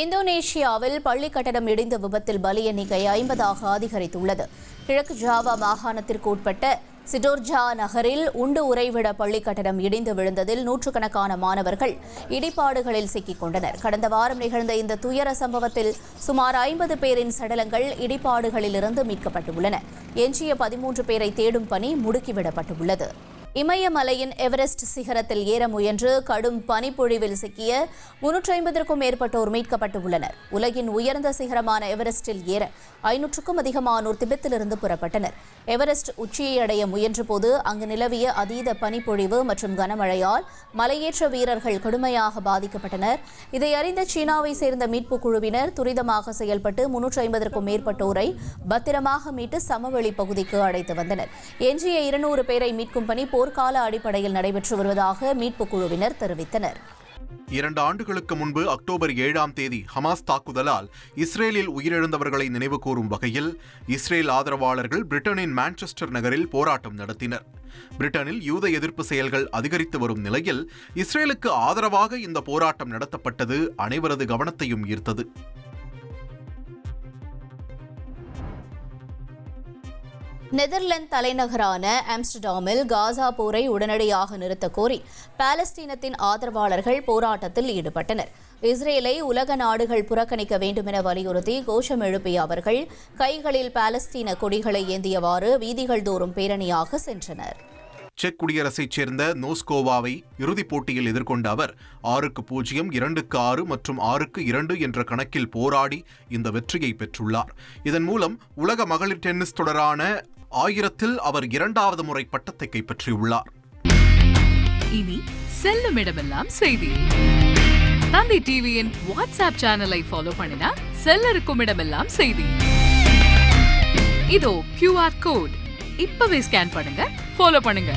இந்தோனேஷியாவில் பள்ளி கட்டடம் இடிந்த விபத்தில் பலி எண்ணிக்கை ஐம்பதாக அதிகரித்துள்ளது. கிழக்கு ஜாவா மாகாணத்திற்கு உட்பட்ட சிடோர்ஜா நகரில் உண்டு உறைவிட பள்ளி கட்டடம் இடிந்து விழுந்ததில் நூற்றுக்கணக்கான மாணவர்கள் இடிபாடுகளில் சிக்கிக் கொண்டனர் கடந்த வாரம் நிகழ்ந்த இந்த துயர சம்பவத்தில் சுமார் ஐம்பது பேரின் சடலங்கள் இடிபாடுகளிலிருந்து மீட்கப்பட்டுள்ளன. எஞ்சிய பதிமூன்று பேரை தேடும் பணி முடுக்கிவிடப்பட்டுள்ளது. இமயமலையின் எவரெஸ்ட் சிகரத்தில் ஏற முயன்று கடும் பனிப்பொழிவில் சிக்கிய முன்னூற்றி ஐம்பதற்கும் மேற்பட்டோர் மீட்கப்பட்டுள்ளனர். உலகின் உயர்ந்த சிகரமான எவரெஸ்டில் ஏற ஐநூற்றுக்கும் அதிகமானோர் திபெத்திலிருந்து புறப்பட்டனர். எவரெஸ்ட் உச்சியை அடைய முயன்றபோது அங்கு நிலவிய அதீத பனிப்பொழிவு மற்றும் கனமழையால் மலையேற்ற வீரர்கள் கடுமையாக பாதிக்கப்பட்டனர். இதை அறிந்த சீனாவை சேர்ந்த மீட்பு குழுவினர் துரிதமாக செயல்பட்டு முன்னூற்றி ஐம்பதற்கும் மேற்பட்டோரை பத்திரமாக மீட்டு சமவெளி பகுதிக்கு அழைத்து வந்தனர். எஞ்சிய இருநூறு பேரை மீட்கும் பணி போர்க்கால அடிப்படையில் நடைபெற்று வருவதாக மீட்புக் குழுவினர் தெரிவித்தனர். இரண்டு ஆண்டுகளுக்கு முன்பு அக்டோபர் ஏழாம் தேதி ஹமாஸ் தாக்குதலால் இஸ்ரேலில் உயிரிழந்தவர்களை நினைவுகூரும் வகையில் இஸ்ரேல் ஆதரவாளர்கள் பிரிட்டனின் மான்செஸ்டர் நகரில் போராட்டம் நடத்தினர். பிரிட்டனில் யூத எதிர்ப்பு செயல்கள் அதிகரித்து வரும் நிலையில் இஸ்ரேலுக்கு ஆதரவாக இந்த போராட்டம் நடத்தப்பட்டது அனைவரது கவனத்தையும் ஈர்த்தது. நெதர்லாந்து தலைநகரான ஆம்ஸ்டர்டாமில் காசா போரை உடனடியாக நிறுத்த கோரி பாலஸ்தீனத்தின் ஆதரவாளர்கள் போராட்டத்தில் ஈடுபட்டனர். இஸ்ரேலை உலக நாடுகள் புறக்கணிக்க வேண்டுமென வலியுறுத்தி கோஷம் எழுப்பிய அவர்கள் கைகளில் பாலஸ்தீன கொடிகளை ஏந்தியவாறு வீதிகள் தோறும் பேரணியாக சென்றனர். செக் குடியரசைச் சேர்ந்த நோஸ்கோவாவை இறுதிப் போட்டியில் எதிர்கொண்ட அவர் ஆறுக்கு பூஜ்ஜியம் இரண்டுக்கு ஆறு மற்றும் ஆறுக்கு இரண்டு என்ற கணக்கில் போராடி இந்த வெற்றியை பெற்றுள்ளார். இதன் மூலம் உலக மகளிர் டென்னிஸ் தொடரான ஆயிரத்தில் அவர் இரண்டாவது முறை பட்டத்தை கைப்பற்றியுள்ளார். இனி செல்லும் இடமெல்லாம் செய்தி. தந்தி டிவியின் வாட்ஸ்அப் சேனலை ஃபாலோ பண்ணினா செல்ல இருக்கும் இடமெல்லாம் செய்தி. இதோ கியூஆர் கோட் இப்பவே ஸ்கேன் பண்ணுங்க ஃபாலோ பண்ணுங்க.